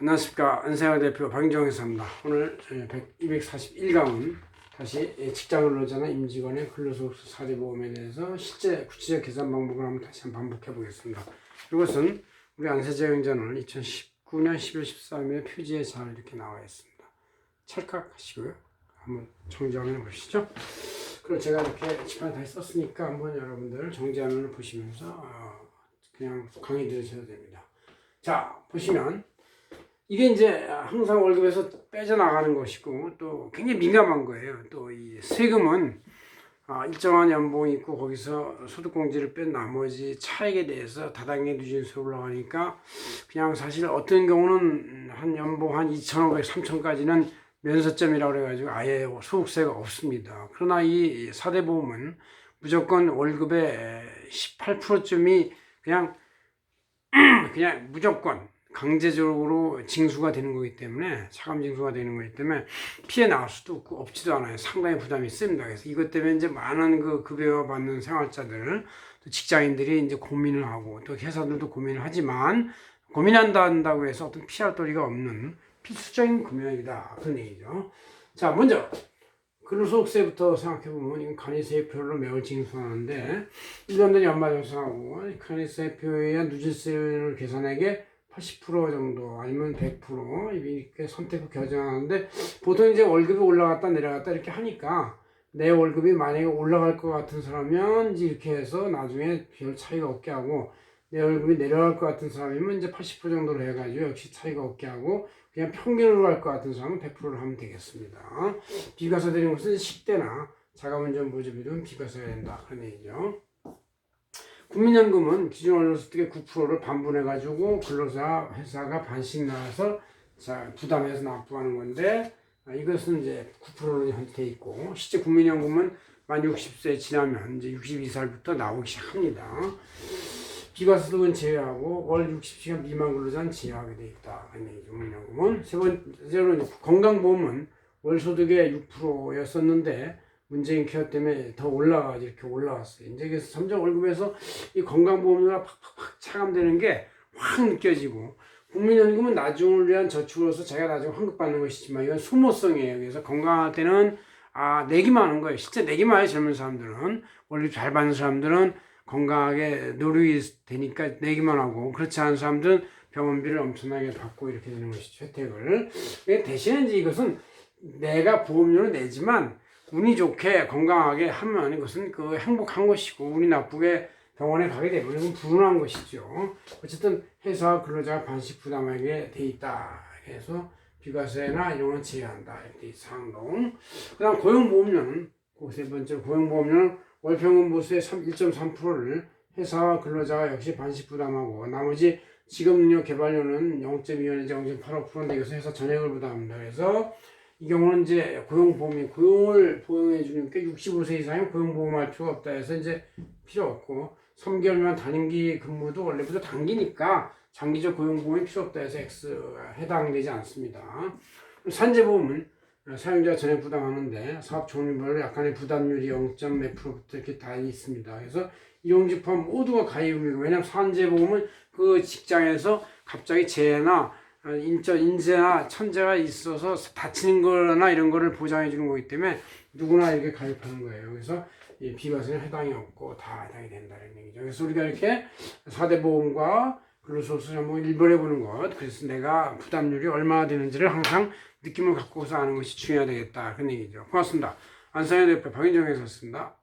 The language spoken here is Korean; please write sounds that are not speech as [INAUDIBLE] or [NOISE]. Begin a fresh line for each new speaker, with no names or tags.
안녕하십니까 안세화 대표 박인정 회사입니다. 오늘 241강은 다시 직장을 오자는 임직원의 근로소득 사대보험에 대해서 실제 구체적 계산 방법을 한번 다시 한번 반복해 보겠습니다. 이것은 우리 안세제형전을 2019년 11월 13일에 표지에 잘 이렇게 나와 있습니다. 찰칵하시고요. 한번 정지화면 보시죠. 그리고 제가 이렇게 칠판 다시 썼으니까 한번 여러분들 정지화면을 보시면서 어, 그냥 강의 들으셔도 됩니다. 자 보시면 이게 이제 항상 월급에서 빼져나가는 것이고 또 굉장히 민감한 거예요. 또 이 세금은 아, 일정한 연봉이 있고 거기서 소득공제를 뺀 나머지 차액에 대해서 다당계 누진세 올라가니까 그냥 사실 어떤 경우는 한 연봉 한 2,500, 3,000까지는 면세점이라고 그래가지고 아예 소득세가 없습니다. 그러나 이 사대보험은 무조건 월급의 18%쯤이 그냥 [CLEARS THROAT] 그냥 무조건 강제적으로 징수가 되는 거기 때문에 차감 징수가 되는 거기 때문에 피해 나올 수도 없고 없지도 않아요. 상당히 부담이 셉니다. 그래서 이것 때문에 이제 많은 그 급여 받는 생활자들, 또 직장인들이 이제 고민을 하고 또 회사들도 고민을 하지만 고민한다 한다고 해서 어떤 피할 도리가 없는 필수적인 금액이다 그런 얘기죠. 자 먼저 근로소득세부터 생각해보면 이건 간이세표로 매월 징수하는데 1년된 연말정산하고 간이세표에 의한 누진세를 계산하게 80% 정도 아니면 100% 이렇게 선택을 결정하는데 보통 이제 월급이 올라갔다 내려갔다 이렇게 하니까 내 월급이 만약에 올라갈 것 같은 사람이면 이렇게 해서 나중에 별 차이가 없게 하고 내 월급이 내려갈 것 같은 사람이면 이제 80% 정도로 해가지고 역시 차이가 없게 하고 그냥 평균으로 갈 것 같은 사람은 100%를 하면 되겠습니다. 비과세 되는 것은 식대나 자가운전 보조비 등 비과세가 된다 그런 얘기죠. 국민연금은 기준 원료소득의 9%를 반분해가지고 근로자 회사가 반씩 나와서 자 부담해서 납부하는 건데 아, 이것은 이제 9%로 돼 있고 실제 국민연금은 만 60세 지나면 이제 62살부터 나오기 시작합니다. 비과세소득은 제외하고 월 60시간 미만 근로자는 제외하게 돼 있다. 국민연금은 세 번째로 건강보험은 월 소득의 6%였었는데 문재인 케어 때문에 더 올라가 이렇게 올라왔어요. 이제 그래서 점점 월급에서 이 건강보험료가 팍팍팍 차감되는 게 확 느껴지고 국민연금은 나중을 위한 저축으로서 제가 나중에 환급받는 것이지만 이건 소모성이에요. 그래서 건강할 때는 아 내기만 하는 거예요. 실제 내기만 해요. 젊은 사람들은 월급 잘 받는 사람들은 건강하게 노력이 되니까 내기만 하고 그렇지 않은 사람들은 병원비를 엄청나게 받고 이렇게 되는 것이죠. 혜택을. 대신에 이제 이것은 내가 보험료를 내지만 운이 좋게 건강하게 하면 이것은 그 행복한 것이고 운이 나쁘게 병원에 가게 되면 이건 불운한 것이죠. 어쨌든 회사 근로자가 반씩 부담하게 돼 있다. 그래서 비과세나 이런 건 제외한다. 이렇게 상동. 그 다음 고용보험료는 그세 번째 고용보험료는 월평균 보수의 1.3%를 회사와 근로자가 역시 반씩 부담하고 나머지 직업능력 개발료는 0.2원에서 0.85%인데 이것은 회사 전액을 부담합니다. 그래서 이 경우는 이제 고용보험이 고용을 보용해 주니까 65세 이상이 고용보험할 필요가 없다 해서 이제 필요 없고 3개월만 단기 근무도 원래부터 단기니까 장기적 고용보험이 필요 없다 해서 X 해당되지 않습니다. 산재보험은 사용자 전액 부담하는데 사업 종류별로 약간의 부담률이 0.몇 프로부터 이렇게 다 있습니다. 그래서 이용집합 모두가 가입입니다. 왜냐하면 산재보험은 그 직장에서 갑자기 재해나 인적 인재나 천재가 있어서 다치는 거나 이런 거를 보장해 주는 거기 때문에 누구나 이렇게 가입하는 거예요. 그래서 이 비과세는 해당이 없고 다 해당이 된다는 얘기죠. 그래서 우리가 이렇게 사대 보험과 근로소득을 한번 일벌해 보는 것. 그래서 내가 부담률이 얼마나 되는지를 항상 느낌을 갖고서 아는 것이 중요하겠다. 그런 얘기죠. 고맙습니다. 안상현 대표 박인정 회사였습니다.